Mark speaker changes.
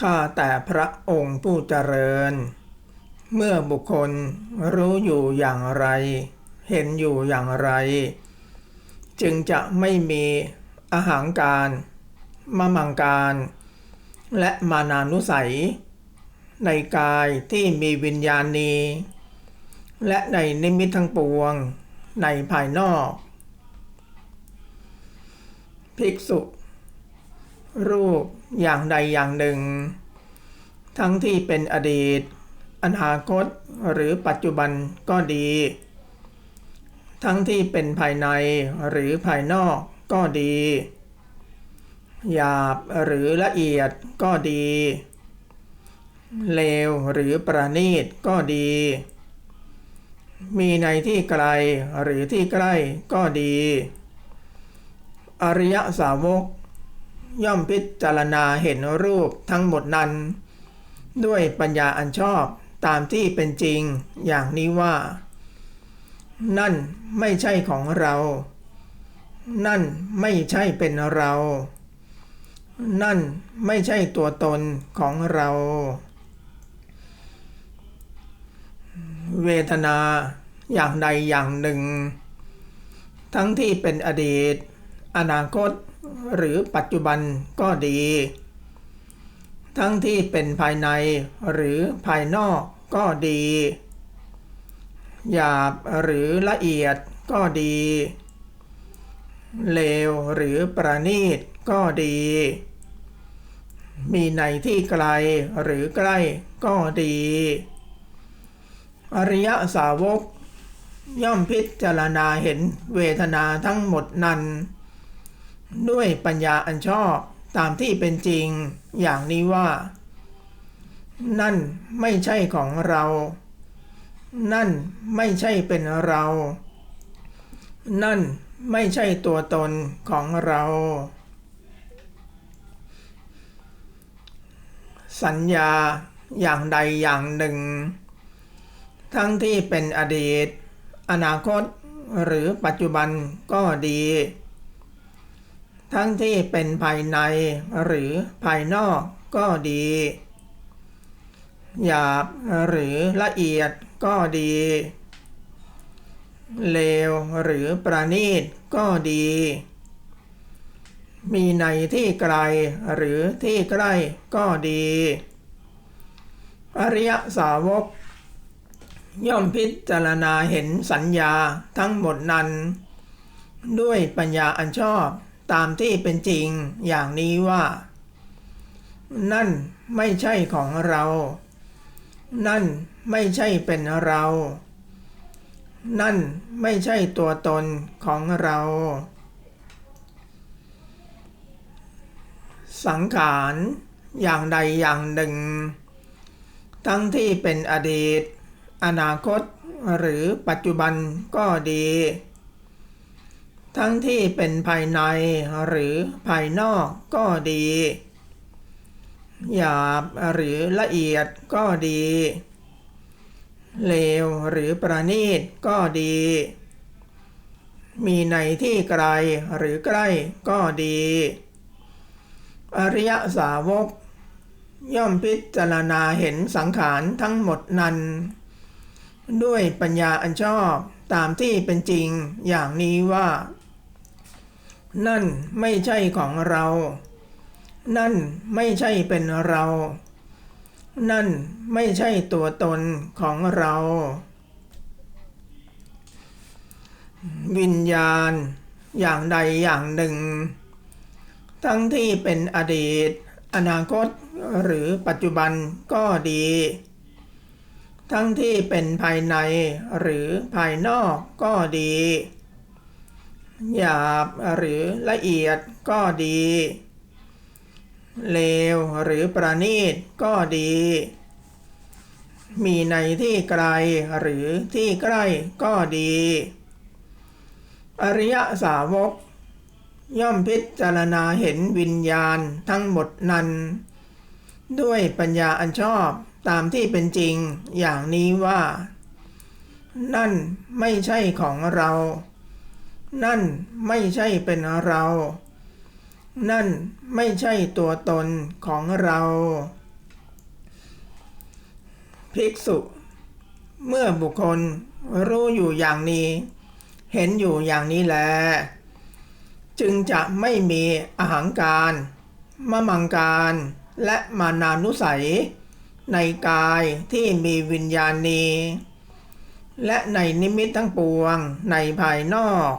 Speaker 1: ข้าแต่พระองค์ผู้เจริญ เมื่อบุคคลรู้อยู่อย่างไร เห็นอยู่อย่างไร จึงจะไม่มีอาหางการมมังการ และมานานุสัย ในกายที่มีวิญญาณนีและในนิมิตทั้งปวงในภายนอก ภิกษุ รูปอย่างใดอย่างหนึ่ง ทั้งที่เป็นอดีต อนาคตหรือปัจจุบันก็ดี ทั้งที่เป็นภายในหรือภายนอกก็ดี หยาบหรือละเอียดก็ดี เลวหรือประณีตก็ดี มีในที่ไกลหรือที่ใกล้ก็ดี อริยสาวก ย่อมพิจารณาเห็นรูปทั้งหมดนั้น ด้วยปัญญาอันชอบตามที่เป็นจริงอย่างนี้ว่า นั่นไม่ใช่ของเรา นั่นไม่ใช่เป็นเรา นั่นไม่ใช่ตัวตนของเรา เวทนาอย่างใดอย่างหนึ่ง ทั้งที่เป็นอดีต อนาคต หรือปัจจุบันก็ดี ทั้งที่เป็นภายในหรือภายนอกก็ดี หยาบหรือละเอียดก็ดี เลวหรือประณีตก็ดี มีในที่ไกลหรือใกล้ก็ดี อริยสาวกย่อมพิจารณาเห็นเวทนาทั้งหมดนั้น ด้วยปัญญาอันชอบตามที่เป็นจริงอย่างนี้ว่า นั่นไม่ใช่ของเรา นั่นไม่ใช่เป็นเรา นั่นไม่ใช่ตัวตนของเรา สัญญาอย่างใดอย่างหนึ่ง ทั้งที่เป็นอดีต อนาคตหรือปัจจุบันก็ดี ทั้งที่เป็นภายในหรือภายนอกก็ดี หยาบหรือละเอียดก็ดี เลวหรือประณีตก็ดี มีในที่ไกลหรือที่ใกล้ก็ดี อริยสาวก ย่อมพิจารณาเห็นสัญญาทั้งหมดนั้น ด้วยปัญญาอันชอบ ตามที่เป็นจริงอย่างนี้ว่า นั่นไม่ใช่ของเรา นั่นไม่ใช่เป็นเรา นั่นไม่ใช่ตัวตนของเรา สังขารอย่างใดอย่างหนึ่ง ทั้งที่เป็นอดีต อนาคตหรือปัจจุบันก็ดี ทั้งที่เป็นภายในหรือภายนอกก็ดี หยาบหรือละเอียดก็ดี เลวหรือประณีตก็ดี มีในที่ไกลหรือใกล้ก็ดี อริยสาวก ย่อมพิจารณาเห็นสังขารทั้งหมดนั้น ด้วยปัญญาอันชอบตามที่เป็นจริงอย่างนี้ว่า นั่นไม่ใช่ของเรา นั่นไม่ใช่เป็นเรา นั่นไม่ใช่ตัวตนของเรา วิญญาณ อย่างใดอย่างหนึ่ง ทั้งที่เป็นอดีต อนาคตหรือปัจจุบันก็ดี ทั้งที่เป็นภายในหรือภายนอกก็ดี หยาบหรือละเอียดก็ดี เลวหรือประณีตก็ดี มีในที่ไกลหรือที่ใกล้ก็ดี อริยสาวก ย่อมพิจารณาเห็นวิญญาณทั้งหมดนั้น ด้วยปัญญาอันชอบตามที่เป็นจริงอย่างนี้ว่า นั่นไม่ใช่ของเรา นั่นไม่ใช่เป็นเรา นั่นไม่ใช่ตัวตนของเรา ภิกษุ เมื่อบุคคลรู้อยู่อย่างนี้ เห็นอยู่อย่างนี้แล จึงจะไม่มีอาหังการมมังการและมานานุสัย ในกายที่มีวิญญาณนีและในนิมิตทั้งปวงในภายนอก